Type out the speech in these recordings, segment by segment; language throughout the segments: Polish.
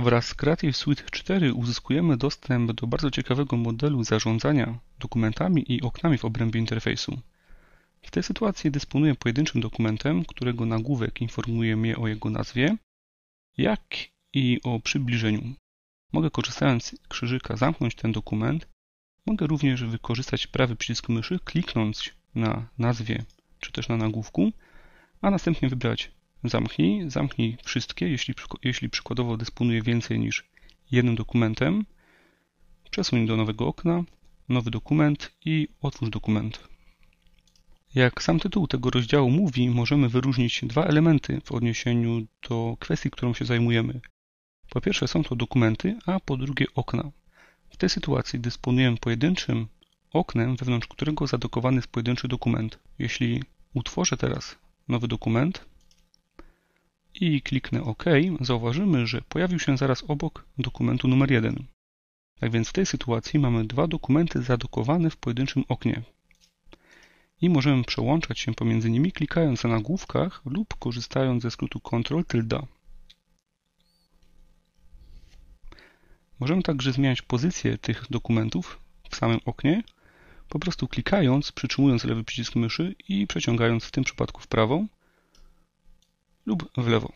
Wraz z Creative Suite 4 uzyskujemy dostęp do bardzo ciekawego modelu zarządzania dokumentami i oknami w obrębie interfejsu. W tej sytuacji dysponuję pojedynczym dokumentem, którego nagłówek informuje mnie o jego nazwie, jak i o przybliżeniu. Mogę korzystając z krzyżyka zamknąć ten dokument. Mogę również wykorzystać prawy przycisk myszy, kliknąć na nazwie czy też na nagłówku, a następnie wybrać zamknij, zamknij wszystkie, jeśli, jeśli przykładowo dysponuję więcej niż jednym dokumentem. Przesuń do nowego okna, nowy dokument i otwórz dokument. Jak sam tytuł tego rozdziału mówi, możemy wyróżnić dwa elementy w odniesieniu do kwestii, którą się zajmujemy. Po pierwsze są to dokumenty, a po drugie okna. W tej sytuacji dysponujemy pojedynczym oknem, wewnątrz którego zadokowany jest pojedynczy dokument. Jeśli utworzę teraz nowy dokument i kliknę OK, zauważymy, że pojawił się zaraz obok dokumentu numer 1. Tak więc w tej sytuacji mamy dwa dokumenty zadokowane w pojedynczym oknie. I możemy przełączać się pomiędzy nimi klikając na nagłówkach lub korzystając ze skrótu Ctrl tilde. Możemy także zmieniać pozycję tych dokumentów w samym oknie, po prostu klikając, przytrzymując lewy przycisk myszy i przeciągając w tym przypadku w prawo lub w lewo.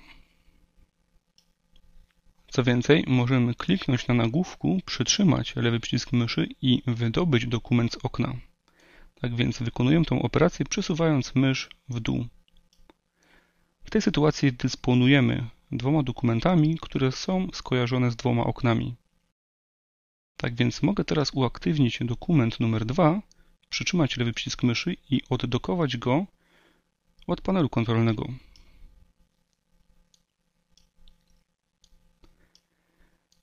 Co więcej, możemy kliknąć na nagłówku, przytrzymać lewy przycisk myszy i wydobyć dokument z okna. Tak więc wykonuję tę operację przesuwając mysz w dół. W tej sytuacji dysponujemy dwoma dokumentami, które są skojarzone z dwoma oknami. Tak więc mogę teraz uaktywnić dokument numer 2, przytrzymać lewy przycisk myszy i oddokować go od panelu kontrolnego.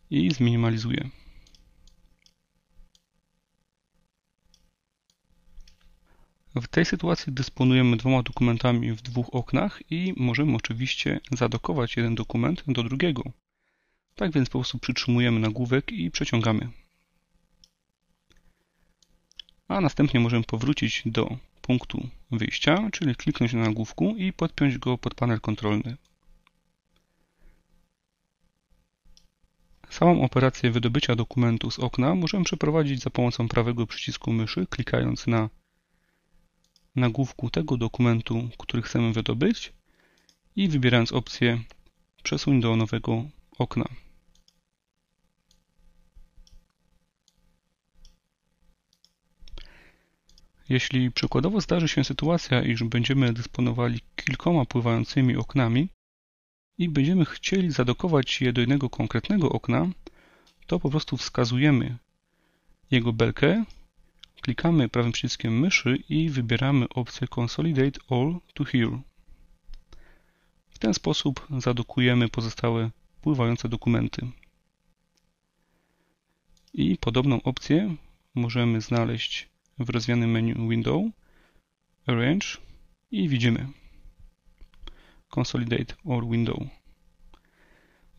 I zminimalizuję. W tej sytuacji dysponujemy dwoma dokumentami w dwóch oknach i możemy oczywiście zadokować jeden dokument do drugiego. Tak więc po prostu przytrzymujemy nagłówek i przeciągamy a następnie możemy powrócić do punktu wyjścia, czyli kliknąć na nagłówku i podpiąć go pod panel kontrolny. Samą operację wydobycia dokumentu z okna możemy przeprowadzić za pomocą prawego przycisku myszy, klikając na nagłówku tego dokumentu, który chcemy wydobyć i wybierając opcję Przesuń do nowego okna. Jeśli przykładowo zdarzy się sytuacja, iż będziemy dysponowali kilkoma pływającymi oknami i będziemy chcieli zadokować je do jednego konkretnego okna, to po prostu wskazujemy jego belkę, klikamy prawym przyciskiem myszy i wybieramy opcję Consolidate All to Here. W ten sposób zadokujemy pozostałe pływające dokumenty. I podobną opcję możemy znaleźć w rozwijanym menu Window, Arrange i widzimy Consolidate or Window.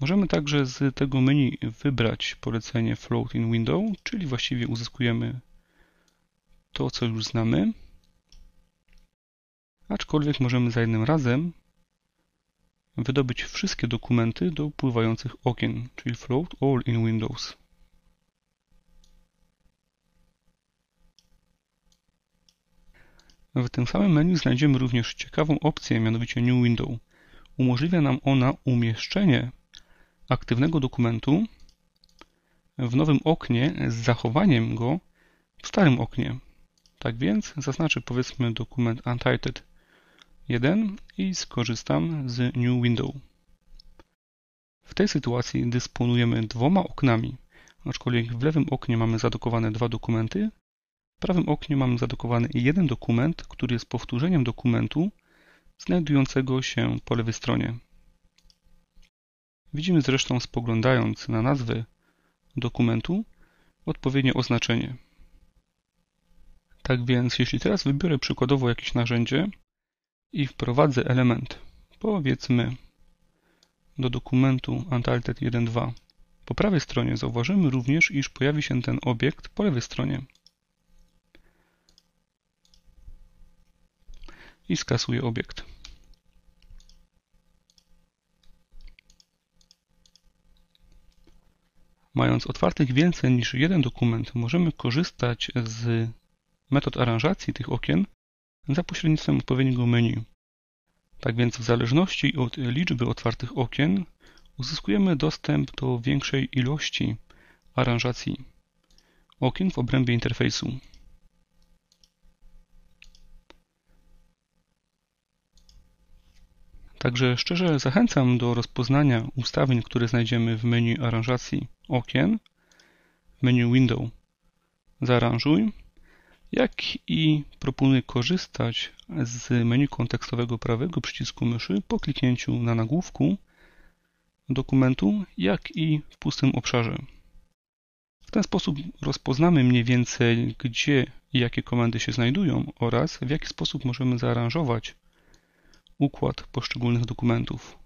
Możemy także z tego menu wybrać polecenie Float in Window, czyli właściwie uzyskujemy to, co już znamy, aczkolwiek możemy za jednym razem wydobyć wszystkie dokumenty do pływających okien, czyli Float All in Windows. W tym samym menu znajdziemy również ciekawą opcję, mianowicie New Window. Umożliwia nam ona umieszczenie aktywnego dokumentu w nowym oknie z zachowaniem go w starym oknie. Tak więc zaznaczę powiedzmy dokument Untitled 1 i skorzystam z New Window. W tej sytuacji dysponujemy dwoma oknami, aczkolwiek w lewym oknie mamy zadokowane dwa dokumenty, w prawym oknie mamy zadokowany jeden dokument, który jest powtórzeniem dokumentu znajdującego się po lewej stronie. Widzimy zresztą, spoglądając na nazwę dokumentu, odpowiednie oznaczenie. Tak więc, jeśli teraz wybiorę przykładowo jakieś narzędzie i wprowadzę element, powiedzmy, do dokumentu Untitled 1.2, po prawej stronie zauważymy również, iż pojawi się ten obiekt po lewej stronie. I skasuję obiekt. Mając otwartych więcej niż jeden dokument, możemy korzystać z metod aranżacji tych okien za pośrednictwem odpowiedniego menu. Tak więc w zależności od liczby otwartych okien uzyskujemy dostęp do większej ilości aranżacji okien w obrębie interfejsu. Także szczerze zachęcam do rozpoznania ustawień, które znajdziemy w menu aranżacji okien, menu Window Zaaranżuj, jak i proponuję korzystać z menu kontekstowego prawego przycisku myszy po kliknięciu na nagłówku dokumentu, jak i w pustym obszarze. W ten sposób rozpoznamy mniej więcej, gdzie i jakie komendy się znajdują oraz w jaki sposób możemy zaaranżować układ poszczególnych dokumentów.